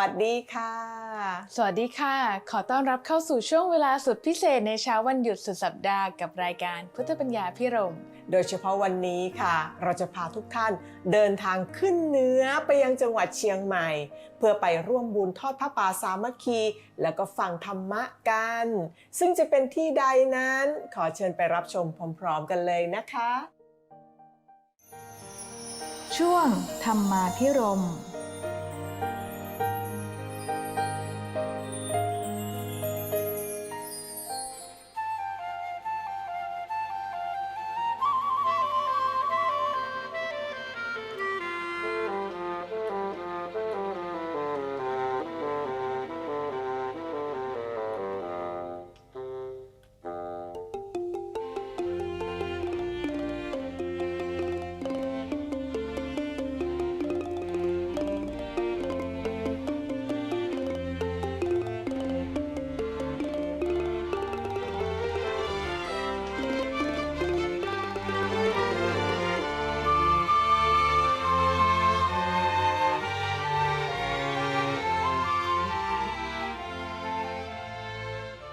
วัสดีค่ะ สวัสดีค่ะ ขอต้อนรับเข้าสู่ช่วงเวลาสุดพิเศษในเช้าวันหยุดสุดสัปดาห์กับรายการพุทธปัญญาพิรม โดยเฉพาะวันนี้ค่ะ เราจะพาทุกท่านเดินทางขึ้นเหนือไปยังจังหวัดเชียงใหม่ เพื่อไปร่วมบุญทอดพระป่าสามัคคี แล้วก็ฟังธรรมะกัน ซึ่งจะเป็นที่ใดนั้น ขอเชิญไปรับชมพร้อมๆกันเลยนะคะ ช่วงธรรมาพิรม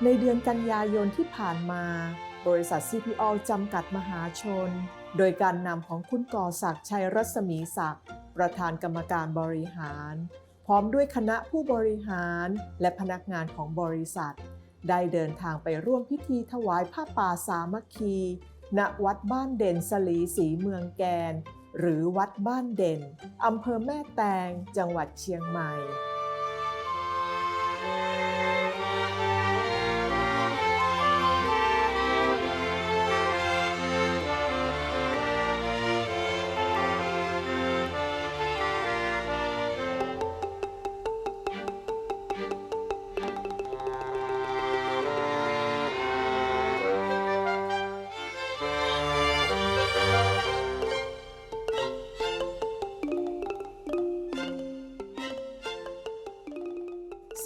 ในเดือนกันยายนที่ผ่านมา บริษัท CPO จำกัดมหาชน โดยการนำของคุณก่อศักดิ์ชัยรัศมีศักดิ์ประธานกรรมการบริหาร พร้อมด้วยคณะผู้บริหารและพนักงานของบริษัท ได้เดินทางไปร่วมพิธีถวายผ้าป่าสามัคคี ณวัดบ้านเด่นสลีสีเมืองแกน หรือวัดบ้านเด่นอำเภอแม่แตง จังหวัดเชียงใหม่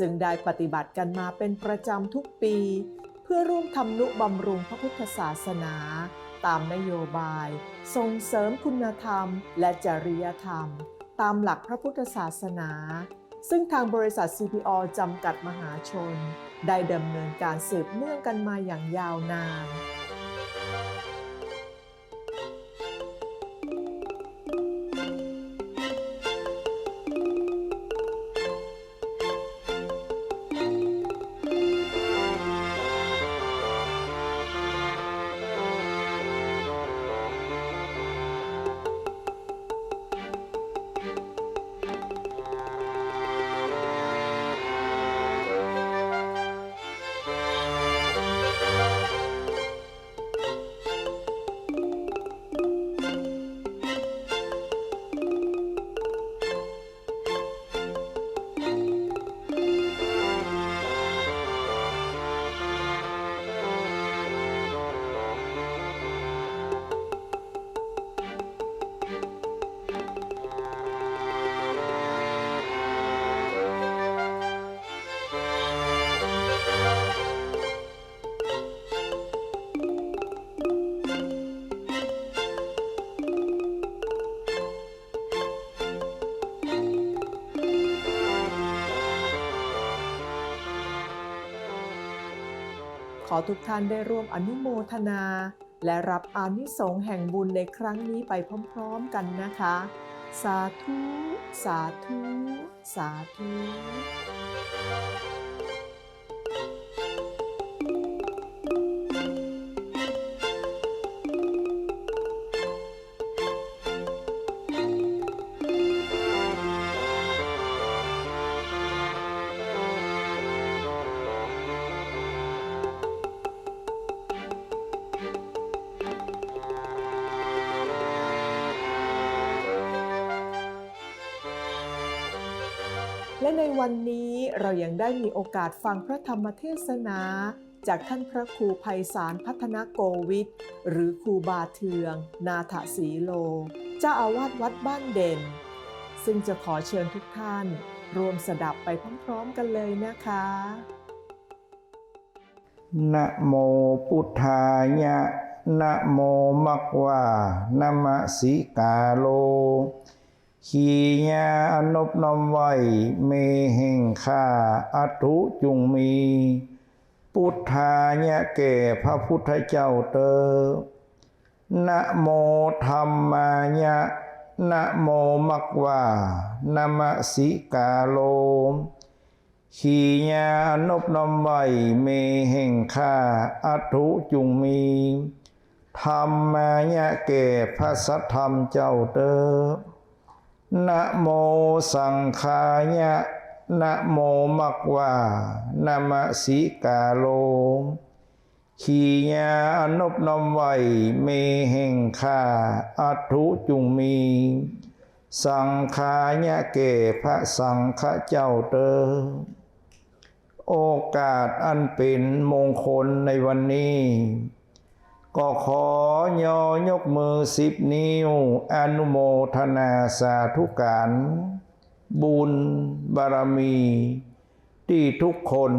ซึ่งได้ปฏิบัติกันมาเป็นประจำทุกปี เพื่อร่วมทำนุบำรุงพระพุทธศาสนา ตามนโยบาย ส่งเสริมคุณธรรม และจริยธรรม ตามหลักพระพุทธศาสนา ซึ่งทางบริษัท CPO จำกัดมหาชน ได้ดำเนินการสืบเนื่องกันมาอย่างยาวนาน อทุกท่านได้ร่วมอนุโมทนา และรับอานิสงส์แห่งบุญในครั้งนี้ไปพร้อมๆกันนะคะ สาธุ สาธุ สาธุ ในวันนี้เรายังได้มีโอกาสฟังพระธรรมเทศนา จากท่านพระครูภัยสารพัฒนโกวิทหรือครูบาเทือง นาถสีโล เจ้าอาวาสวัดบ้านเด่น ซึ่งจะขอเชิญทุกท่านรวมสดับไปพร้อมๆกันเลยนะคะนะโมพุทธายะนะโมมักวานามะสิกาโล ขีญาอนบนอมไว้เมเห่งข้าอัตุจุงมี พุทธายะแก่พระพุทธเจ้าเตอนะโมธรรมายะนะโมมักวานามสิกาโลขีญานบนมไว้เมเห่งข้าอัตุจุงมีธรรมายะเกพระสัทธรรมเจ้าเตอ นะโมสังขายะนะโมมักวานามะสิกาโลขีญานบนมไวเมเหงข้าอัตุจุงมี สังขายะเกพระสังฆเจ้าเตอโอกาสอันเป็นมงคลในวันนี้ ก็ขอยอยกมือสิบนิ้ว อนุโมทนาสาธุการ บุญบารมี ที่ทุกคน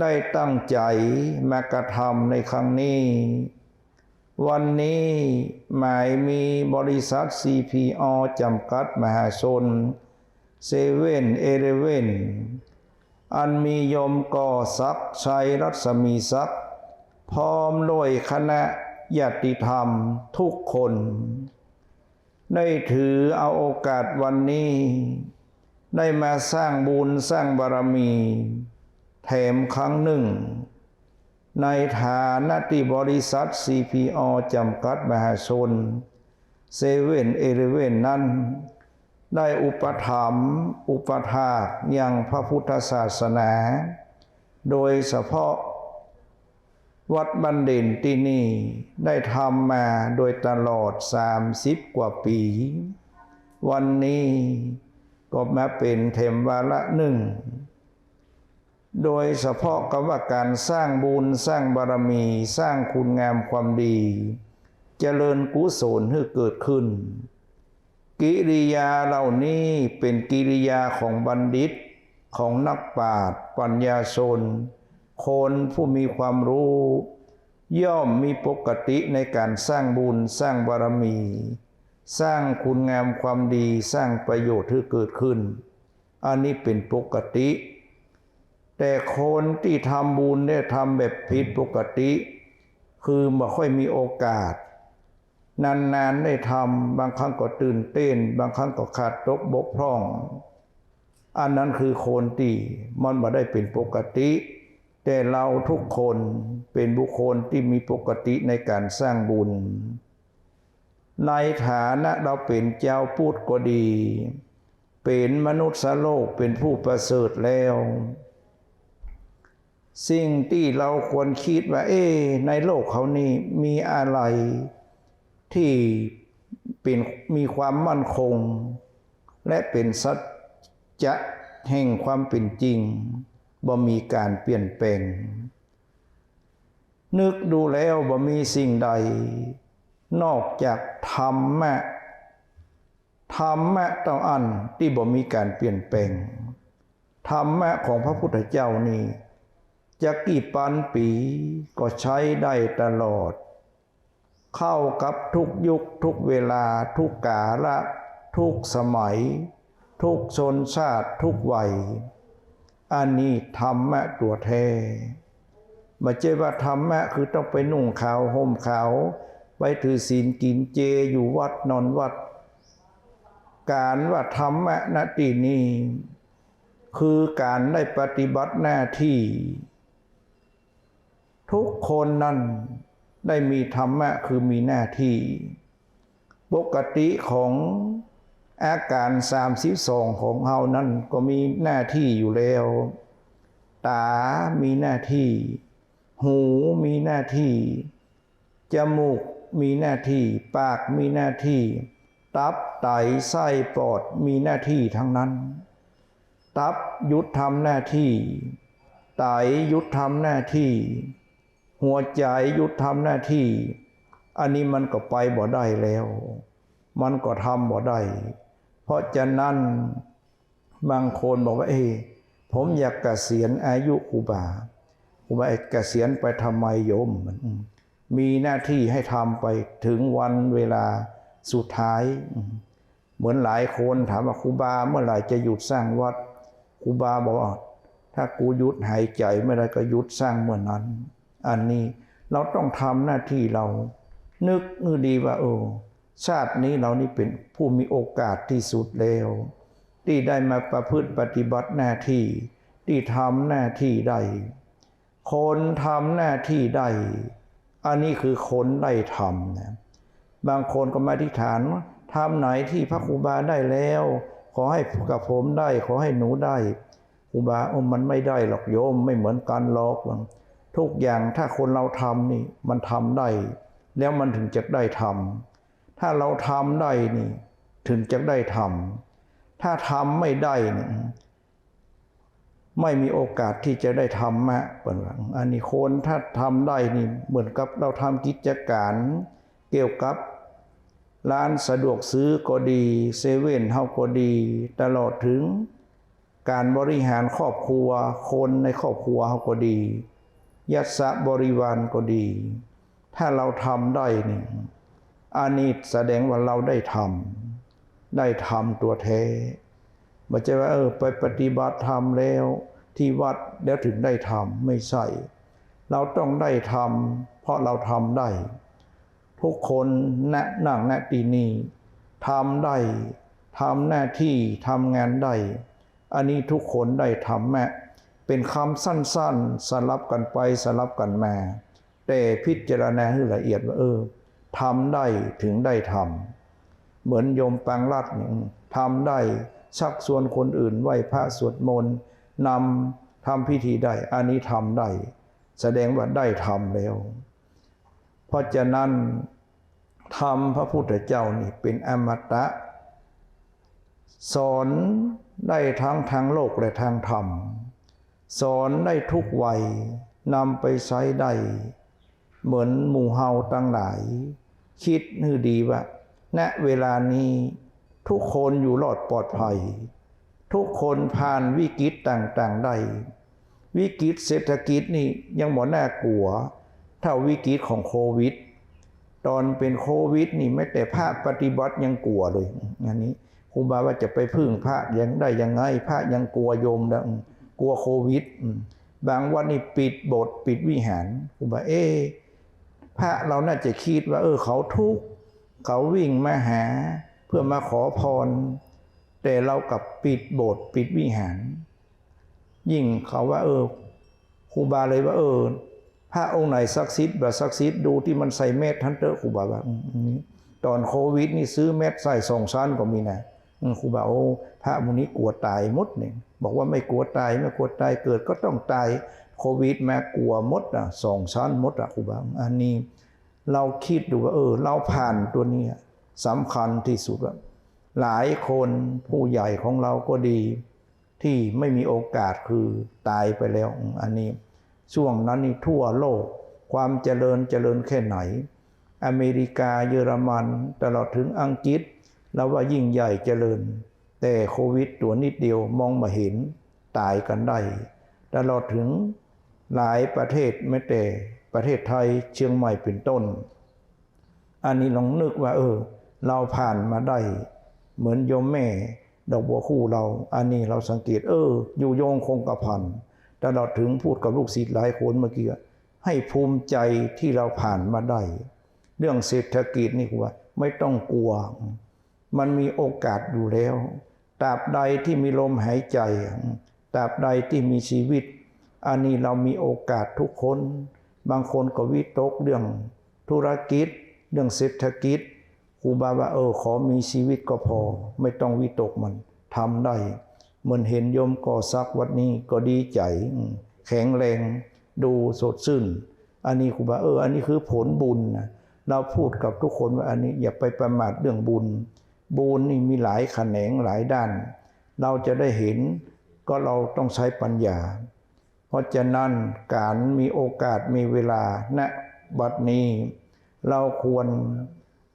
ได้ตั้งใจมากระทำในครั้งนี้ วันนี้หมายมีบริษัท CPO จำกัดมหาชนเซเว่นเอเลเว่นอันมีโยมก่อศักชัยรัศมีศักดิ์ พร้อมด้วยคณะญาติธรรมทุกคน ได้ถือเอาโอกาสวันนี้ ได้มาสร้างบุญสร้างบารมี แถมครั้งหนึ่ง ในฐานะที่บริษัท CPO จำกัดมหาชนเซเว่นเอเลเว่นนั้น ได้อุปถัมภ์อุปถากยังพระพุทธศาสนา โดยเฉพาะ วัดบันเด่นที่นี่ได้ทำมาโดยตลอด 30 กว่าปี วันนี้ก็มาเป็นเทมวาระหนึ่ง โดยเฉพาะกับว่าการสร้างบุญสร้างบารมี สร้างคุณงามความดีเจริญกุศลให้เกิดขึ้น กิริยาเหล่านี้เป็นกิริยาของบัณฑิตของนักปราชญ์ปัญญาชน คนผู้มีความรู้ ย่อมมีปกติในการสร้างบุญสร้างบารมี สร้างคุณงามความดีสร้างประโยชน์ที่เกิดขึ้น อันนี้เป็นปกติ แต่คนที่ทำบุญเนี่ยทำแบบผิดปกติ คือไม่ค่อยมีโอกาส นานๆได้ทำบางครั้งก็ตื่นเต้น บางครั้งก็ขาดตกบกพร่อง อันนั้นคือโคนตีมันมาได้เป็นปกติ แต่เราทุกคนเป็นบุคคลที่มีปกติในการสร้างบุญ ในฐานะเราเป็นเจ้าพูดก็ดี เป็นมนุษย์สโลกเป็นผู้ประเสริฐแล้ว สิ่งที่เราควรคิดว่า เอ๊ในโลกเขานี่มีอะไรที่เป็นมีความมั่นคง และเป็นสัจจะแห่งความเป็นจริง บ่มีการเปลี่ยนแปลง นึกดูแล้วบ่มีสิ่งใด นอกจากธรรมะธรรมะต่ออันที่บ่มีการเปลี่ยนแปลงธรรมะของพระพุทธเจ้านี่จะกี่ปันปีก็ใช้ได้ตลอด เข้ากับทุกยุคทุกเวลาทุกกาละ ทุกสมัย ทุกชนชาติทุกวัย อันนี้ธรรมะตัวแท้ไม่ใช่ว่าธรรมะคือต้องไปนุ่งขาวห่มขาวไปถือศีลกินเจอยู่วัดนอนวัด การว่าธรรมะณที่นี้คือการได้ปฏิบัติหน้าที่ ทุกคนนั้นได้มีธรรมะคือมีหน้าที่ ปกติของ อาการ32ของเฮานั้นก็มีหน้าที่อยู่แล้ว ตา มีหน้าที่ หูมีหน้าที่ จมูกมีหน้าที่ ปากมีหน้าที่ ตับไตไส้ปอดมีหน้าที่ทั้งนั้น ตับหยุดทำหน้าที่ไตหยุดทำหน้าที่ หัวใจหยุดทำหน้าที่ อันนี้มันก็ไปบ่ได้แล้ว มันก็ทำบ่ได้ ราะฉะนั้นบางคนบอกว่า เอ้ผมอยากเกษียณอายุครูบาครูบาเกษียณไปทำไมโยมมันมีหน้าที่ให้ทำไปถึงวันเวลาสุดท้าย เหมือนหลายคนถามว่าครูบาเมื่อไหร่จะหยุดสร้างวัดครูบาบอกว่าถ้ากูหยุดหายใจไม่ได้ก็หยุดสร้างเมื่อนั้น อันนี้เราต้องทำหน้าที่เรา นึกนึกดีว่า โอ้ ชาตินี้เรานี่เป็นผู้มีโอกาสที่สุดแล้วที่ได้มาประพฤติปฏิบัติหน้าที่ ที่ทำหน้าที่ได้คนทำหน้าที่ได้อันนี้คือคนได้ทำนะบางคนก็มาอธิษฐานว่าทำไหนที่พระครูบาได้แล้ว ขอให้กับผมได้ ขอให้หนูได้ครูบาโอ้มันไม่ได้หรอกโยมไม่เหมือนกันหรอกทุกอย่างถ้าคนเราทำนี่มันทำได้ แล้วมันถึงจะได้ทำ ถ้าเราทำได้นี่ ถึงจะได้ทำถ้าทำไม่ได้นี่ไม่มีโอกาสที่จะได้ทำมะเปิดว่าอันนี้คนถ้าทำได้นี่เหมือนกับเราทำกิจการเกี่ยวกับร้านสะดวกซื้อก็ดีเซเว่นเฮาก็ดี ตลอดถึงการบริหารครอบครัว คนในครอบครัวเฮาก็ดียัสะบริวารก็ดี ถ้าเราทำได้นี่ อันนี้แสดงว่าเราได้ทำได้ทำตัวแท้ไม่ใช่ว่าเออไปปฏิบัติธรรมแล้ว ที่วัดแล้วถึงได้ทำไม่ใช่ เราต้องได้ทำเพราะเราทำได้ ทุกคนณนั่งณที่นี้ทำได้ทำหน้าที่ทำงานได้ อันนี้ทุกคนได้ทำแม้เป็นคำสั้นๆ สลับกันไปสลับกันมา แต่พิจารณาให้ละเอียดว่าเออ ทำได้ถึงได้ทำเหมือนโยมปังรัดเนี่ยทำได้ชักชวนคนอื่นไหว้พระสวดมนต์นำทำพิธีได้อันนี้ทำได้ แสดงว่าได้ทำแล้ว เพราะฉะนั้นธรรมพระพุทธเจ้านี่เป็นอมตะ สอนได้ทั้งทางโลกและทางธรรม สอนได้ทุกวัยนำไปใช้ได้ เหมือนหมู่เฮาตั้งหลาย คิดนือดีว่าณเวลานี้ทุกคนอยู่รอดปลอดภัย ทุกคนผ่านวิกฤตต่างๆได้วิกฤตเศรษฐกิจนี่ยังหมดน่ากลัว เท่าวิกฤตของโควิด ตอนเป็นโควิดนี่ไม่แต่พระปฏิบัติยังกลัวเลยอันนี้ครูบาว่าจะไปพึ่งพระยังได้ยังไงพระยังกลัวโยมนะกลัวโควิด บางวันนี่ปิดโบสถ์ปิดวิหารครูบาเอ๊ะ พระเราน่าจะคิดว่า เออเขาทุกข์เขาวิ่งมาหา เพื่อมาขอพร แต่เรากับปิดโบสถ์ปิดวิหาร ยิ่งเขาว่า เออครูบาเลยว่า เออพระองค์ไหนศักดิ์สิทธิ์แบบศักดิ์สิทธิ์ดูที่มันใส่เม็ดท่านเตอะครูบาว่าตอนโควิด นี่ซื้อเม็ดใส่สองชั้นก็มีนะครูบาโอ้พระมุนี้กลัวตายมดเนี่ยบอกว่าไม่กลัวตายไม่กลัวตายเกิดก็ต้องตาย โควิดแมากลัวมดอะสองชั้นมดอะครูบาอันนี้เราคิดดูว่าเออ เราผ่านตัวนี้สำคัญที่สุดว่าหลายคนผู้ใหญ่ของเราก็ดี ที่ไม่มีโอกาสคือตายไปแล้วอันนี้ ช่วงนั้นนี่ทั่วโลก ความเจริญเจริญแค่ไหน อเมริกาเยอรมันตลอดถึงอังกฤษเราว่ายิ่งใหญ่เจริญ แต่โควิดตัวนิดเดียวมองมาเห็นตายกันได้ตลอดถึง หลายประเทศไม่แต่ประเทศไทยเชียงใหม่เป็นต้น อันนี้ลองนึกว่า เออ เราผ่านมาได้ เหมือนโยมแม่ ดอกบัวคู่เรา อันนี้เราสังเกต เออ อยู่โยงคงกระพันตลอดถึงพูดกับลูกศิษย์หลายคนเมื่อกี้ให้ภูมิใจที่เราผ่านมาได้ เรื่องเศรษฐกิจนี่คือว่าไม่ต้องกลัว มันมีโอกาสอยู่แล้วตราบใดที่มีลมหายใจตราบใดที่มีชีวิต อันนี้เรามีโอกาสทุกคน บางคนก็วิตกเรื่องธุรกิจ เรื่องเศรษฐกิจครูบาว่าเออขอมีชีวิตก็พอ ไม่ต้องวิตกมันทำได้เหมือนเห็นโยมก่อซักวัดนี้ก็ดีใจ แข็งแรง ดูสดชื่นอันนี้ครูบาเออ อันนี้คือผลบุญนะเราพูดกับทุกคนว่าอันนี้อย่าไปประมาทเรื่องบุญ บุญนี่มีหลายแขนงหลายด้าน เราจะได้เห็นก็เราต้องใช้ปัญญา เพราะฉะนั้นการมีโอกาสมีเวลาณบัดนี้ เราควร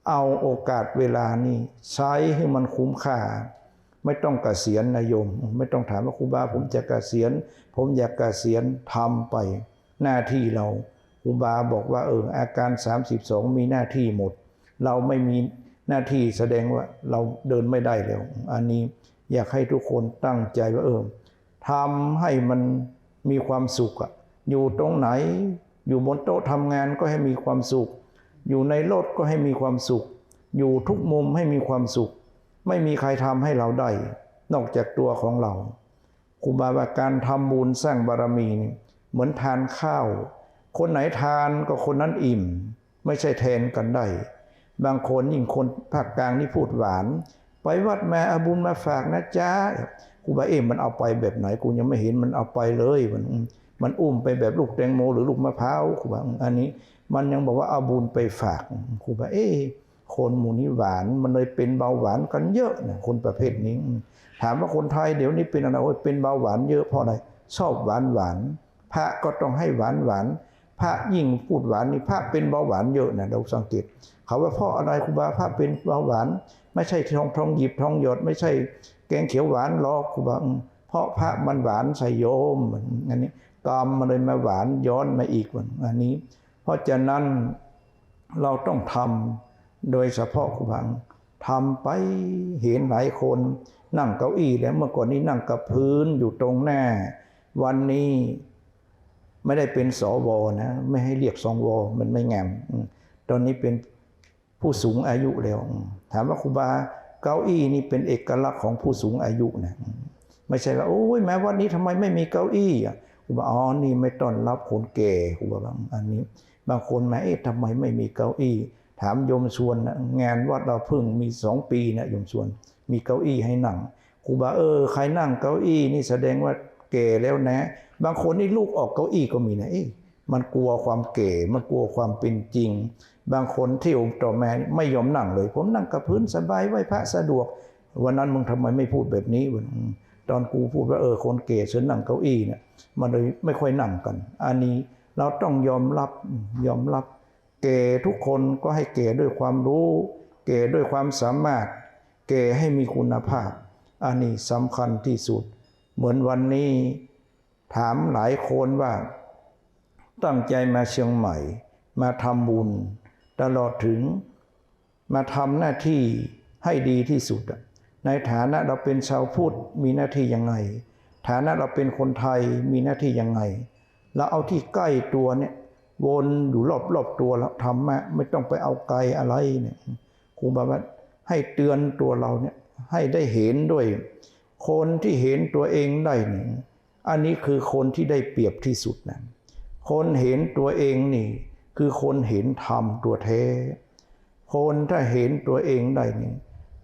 เอาโอกาสเวลานี้ใช้ให้มันคุ้มค่า ไม่ต้องกเกษียณนายม ไม่ต้องถามว่าครูบาผมจะกเกษียณ ผมอยากเกษียณทำไป หน้าที่เราครูบาบอกว่าเอออาการ 32 มีหน้าที่หมด เราไม่มีหน้าที่แสดงว่าเราเดินไม่ได้แล้ว อันนี้อยากให้ทุกคนตั้งใจว่าเออทำให้มัน มีความสุขอะอยู่ตรงไหน อยู่บนโต๊ะทำงานก็ให้มีความสุข อยู่ในรถก็ให้มีความสุข อยู่ทุกมุมให้มีความสุข ไม่มีใครทำให้เราได้ นอกจากตัวของเราครูบาว่าการทำบุญสร้างบารมีนี่เหมือนทานข้าว คนไหนทานก็คนนั้นอิ่ม ไม่ใช่แทนกันได้ บางคนยิ่งคนภาคกลางนี่พูดหวาน ไปวัดมาเอาบุญมาฝากนะจ๊ะ ครูบาเอ็มมันเอาไปแบบไหนกูยังไม่เห็นมันเอาไปเลยมันมันอุ้มไปแบบลูกแตงโมหรือลูกมะพร้าวครูบาอันนี้ มันยังบอกว่าเอาบุญไปฝากครูบาเอ๊ะคนหมู่นี้หวานมันเลยเป็นเบาหวานกันเยอะนะคนประเภทนี้ ถามว่าคนไทยเดี๋ยวนี้เป็นอะไรเป็นเบาหวานเยอะเพราะอะไรชอบหวานหวาน พระก็ต้องให้หวานหวาน พระยิ่งพูดหวานนี่พระเป็นเบาหวานเยอะนะเราสังเกตเขาว่าเพราะอะไรครูบาพระเป็นเบาหวาน ไม่ใช่ทองทองหยิบทองหยด ไม่ใช่แกงเขียวหวานหรอกครูบาเพราะพระมันหวานใส่โยมอันนี้กรรมมันเลยมาหวานย้อนมาอีกอันนี้ เพราะฉะนั้นเราต้องทำโดยเฉพาะครูบังทำไปเห็นหลายคนนั่งเก้าอี้แล้วเมื่อก่อนนี้นั่งกับพื้นอยู่ตรงหน้า วันนี้ ไม่ได้เป็นสวนะไม่ให้เรียกสองวมันไม่งามตอนนี้เป็นผู้สูงอายุแล้วถามว่าครูบาเก้าอี้นี่เป็นเอกลักษณ์ของผู้สูงอายุนะไม่ใช่ว่าโอ้ยแม้วันนี้ทำไมไม่มีเก้าอี้ครูบาอ๋อนี่ไม่ต้อนรับคนแก่ครูบาบางอันนี้ บางคนแมาเอ๊ะทำไมไม่มีเก้าอี้ ถามโยมชวนงานวัดเราเพิ่งมีสองปีนะโยมชวน มีเก้าอี้ให้นั่งครูบาเออใครนั่งเก้าอี้นี่แสดงว่า แก่แล้วนะ บางคนนี่ลูกออกเก้าอี้ก็มีนะเอ๊ะมันกลัวความแก่มันกลัวความเป็นจริง บางคนที่องค์ต่อแม่ไม่ยอมนั่งเลย ผมนั่งกับพื้นสบายไหวพระสะดวก วันนั้นมึงทำไมไม่พูดแบบนี้วะอืมตอนกูพูดว่าเออคนเก๋เชิญนั่งเก้าอี้เนี่ยมันเลยไม่ค่อยนั่งกัน อันนี้เราต้องยอมรับยอมรับ เก๋ทุกคนก็ให้เก๋ด้วยความรู้ เก๋ด้วยความสามารถ เก๋ให้มีคุณภาพ อันนี้สำคัญที่สุด เหมือนวันนี้ถามหลายคนว่า ตั้งใจมาเชียงใหม่ มาทำบุญ ตลอดถึง มาทำหน้าที่ให้ดีที่สุด ในฐานะเราเป็นชาวพุทธมีหน้าที่ยังไง ฐานะเราเป็นคนไทยมีหน้าที่ยังไงเราเอาที่ใกล้ตัวเนี่ยวนอยู่รอบๆตัวแล้วทำมาไม่ต้องไปเอาไกลอะไรเนี่ยครูบาว่าให้เตือนตัวเราเนี่ยให้ได้เห็นด้วย คนที่เห็นตัวเองได้นี่อันนี้คือคนที่ได้เปรียบที่สุดนะคนเห็นตัวเองนี่ คือคนเห็นธรรมตัวแท้ คนถ้าเห็นตัวเองได้นี่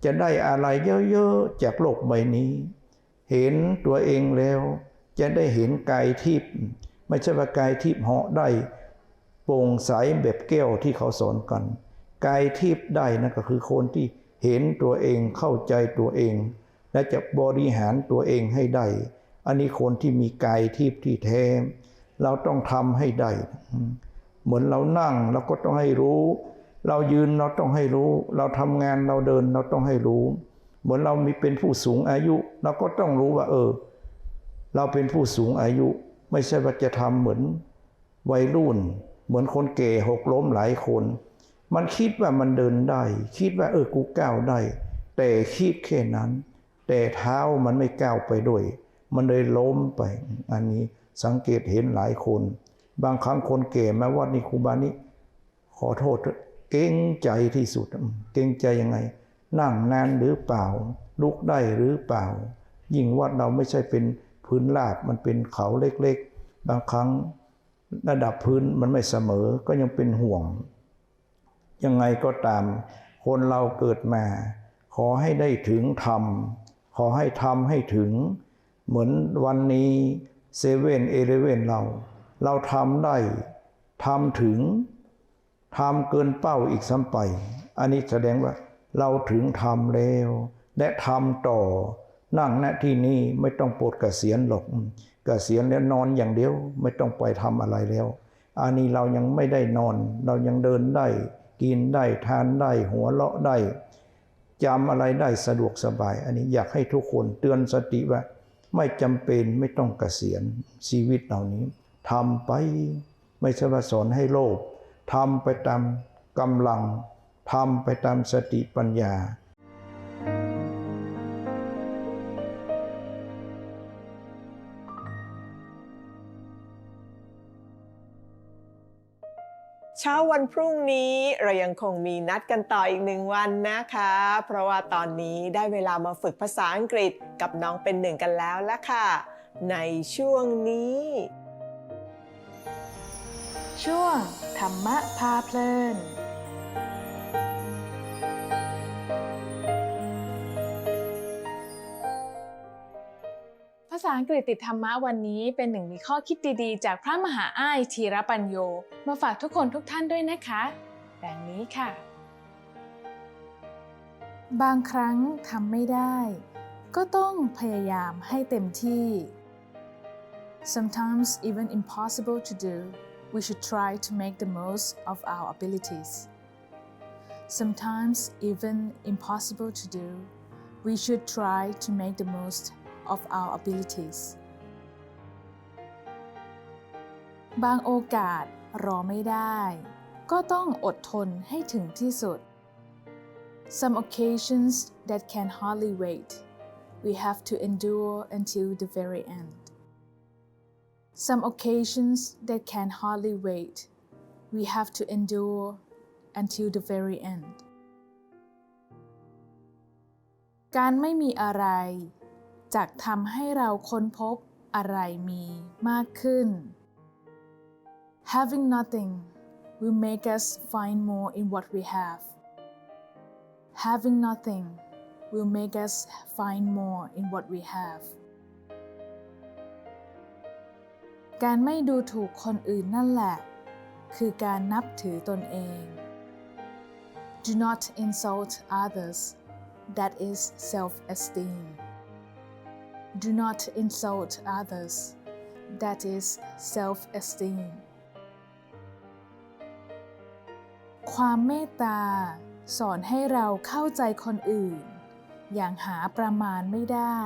จะได้อะไรเยอะๆจากโลกใบนี้ เห็นตัวเองแล้ว จะได้เห็นกายทิพย์ไม่ใช่ว่ากายทิพย์เหาะได้โปร่งใสแบบแก้วที่เขาสอนกัน กายทิพย์ได้นั่นก็คือคนที่เห็นตัวเองเข้าใจตัวเอง และจะบริหารตัวเองให้ได้ อันนี้คนที่มีกายทิพย์ที่แท้ เราต้องทำให้ได้ เหมือนเรานั่งเราก็ต้องให้รู้ เรายืนเราต้องให้รู้ เราทำงานเราเดินเราต้องให้รู้ เหมือนเรามีเป็นผู้สูงอายุ เราก็ต้องรู้ว่า เออ เราเป็นผู้สูงอายุ ไม่ใช่ว่าจะทำเหมือนวัยรุ่น เหมือนคนเก่หกล้มหลายคน มันคิดว่ามันเดินได้ คิดว่าเออกูก้าวได้ แต่คิดแค่นั้น แต่เท้ามันไม่ก้าวไปด้วย มันเลยล้มไป อันนี้สังเกตเห็นหลายคน บางครั้งคนเก่มาวัดนี่ครูบานี่ขอโทษเก่งใจที่สุด เก่งใจยังไง นั่งนานหรือเปล่า ลุกได้หรือเปล่า ยิ่งวัดเราไม่ใช่เป็นพื้นราบมันเป็นเขาเล็กๆ บางครั้งระดับพื้นมันไม่เสมอก็ยังเป็นห่วง ยังไงก็ตาม คนเราเกิดมา ขอให้ได้ถึงธรรม ขอให้ทำให้ถึง เหมือนวันนี้เซเว่นเอเลเว่นเรา เราทำได้ทำถึงทำเกินเป้าอีกซ้ำไป อันนี้แสดงว่าเราถึงทำแล้ว และทำต่อ นั่งณที่นี้ไม่ต้องปลดกเกษียณหรอกอืมเกษียณแล้วนอนอย่างเดียวไม่ต้องไปทำอะไรแล้ว อันนี้เรายังไม่ได้นอน เรายังเดินได้ กินได้ทานได้ หัวเราะได้ จำอะไรได้สะดวกสบาย อันนี้อยากให้ทุกคนเตือนสติว่า ไม่จำเป็นไม่ต้องเกษียณชีวิตเหล่านี้ทำไปไม่ใช่ว่าสอนให้โลภทำไปตามกำลังทำไปตามสติปัญญา เช้าวันพรุ่งนี้เรายังคงมีนัดกันต่ออีกหนึ่งวันนะคะ เพราะว่าตอนนี้ได้เวลามาฝึกภาษาอังกฤษกับน้องเป็นหนึ่งกันแล้วละค่ะ ในช่วงนี้ ช่วงธรรมะพาเพลิน ภาษาอังกฤษติดธรรมะวันนี้เป็นหนึ่งในข้อคิดดีๆ จากพระมหาอ้ายธีรปัญโย มาฝากทุกคนทุกท่านด้วยนะคะ ดังนี้ค่ะ บางครั้งทำไม่ได้ ก็ต้องพยายามให้เต็มที่ Sometimes even impossible to do, we should try to make the most of our abilities. Sometimes even impossible to do, we should try to make the most of our abilities. บางโอกาสรอไม่ได้ ก็ต้องอดทนให้ถึงที่สุด Some occasions that can hardly wait, we have to endure until the very end. Some occasions that can hardly wait, we have to endure until the very end. การไม่มีอะไร จะทำให้เราค้นพบอะไรมีมากขึ้น Having nothing will make us find more in what we have. Having nothing will make us find more in what we have. การไม่ดูถูกคนอื่นนั่นแหละ คือการนับถือตนเอง Do not insult others. That is self-esteem. Do not insult others. That is self-esteem. ความเมตตา สอนให้เราเข้าใจคนอื่น อย่างหาประมาณไม่ได้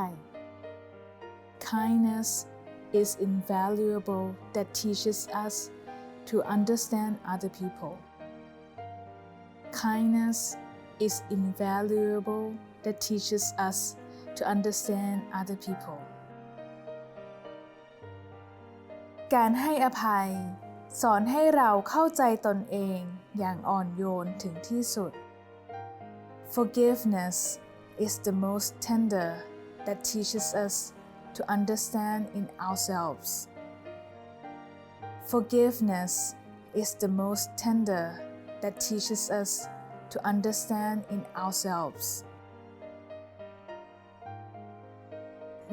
Kindness is invaluable that teaches us to understand other people. Kindness is invaluable that teaches us to understand other people. การให้อภัย สอนให้เราเข้าใจตนเองอย่างอ่อนโยนถึงที่สุด Forgiveness is the most tender that teaches us to understand in ourselves. Forgiveness is the most tender that teaches us to understand in ourselves.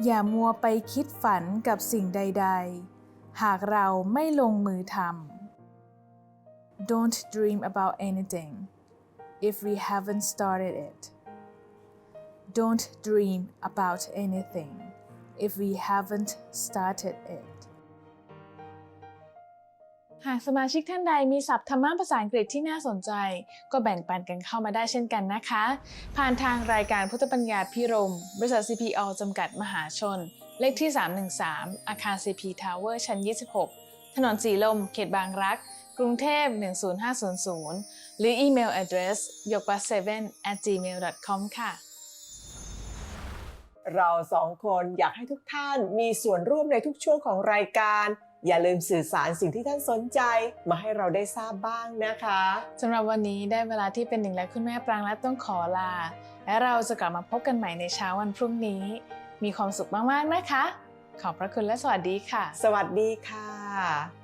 อย่ามัวไปคิดฝันกับสิ่งใด ๆ หากเราไม่ลงมือทำ Don't dream about anything if we haven't started it. Don't dream about anything if we haven't started it. หากสมาชิกท่านใดมีศัพท์ธรรมะภาษาอังกฤษที่น่าสนใจ ก็แบ่งปันกันเข้ามาได้เช่นกันนะคะ ผ่านทางรายการพุทธปัญญาพิรม บริษัท CPO จำกัดมหาชน เลขที่ 313 อาคาร CP Tower ชั้น 26 ถนนสีลม เขตบางรัก กรุงเทพ 10500 หรืออีเมล address ยกวั7 at gmail com ค่ะเราสองคนอยากให้ทุกท่านมีส่วนร่วมในทุกช่วงของรายการ อย่าลืมสื่อสารสิ่งที่ท่านสนใจมาให้เราได้ทราบบ้างนะคะสำหรับวันนี้ได้เวลาที่เป็นหนึ่งและคุณแม่ปรางและต้องขอลา และเราจะกลับมาพบกันใหม่ในเช้าวันพรุ่งนี้ มีความสุขมากๆนะคะ ขอบพระคุณและสวัสดีค่ะ สวัสดีค่ะ